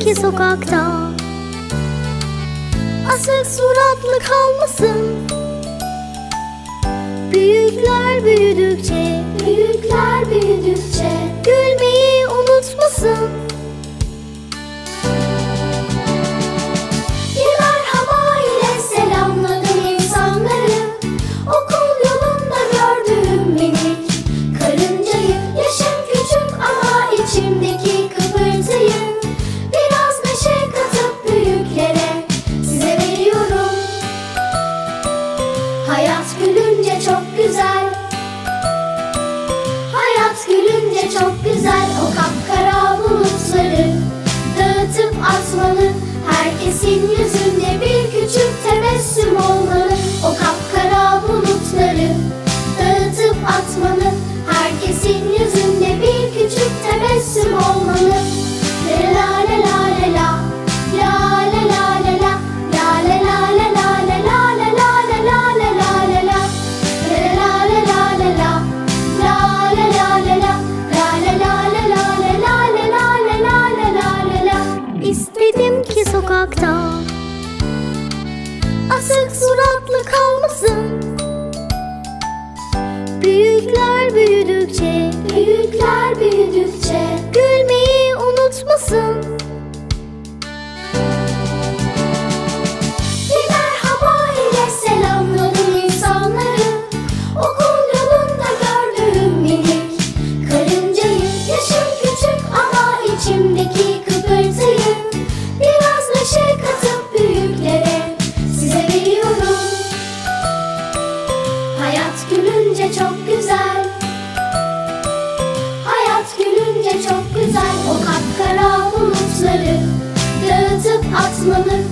ki sokakta. Asık suratlı kalmasın. güzel o kapkara bulutları Dağıtıp atmalı herkesin yüzünü sokakta. Asık suratlı kalmasın. Büyükler büyüdükçe Büyükler büyüdükçe gülünce çok güzel. Hayat gülünce çok güzel. O kapkara bulutları Dağıtıp atmalı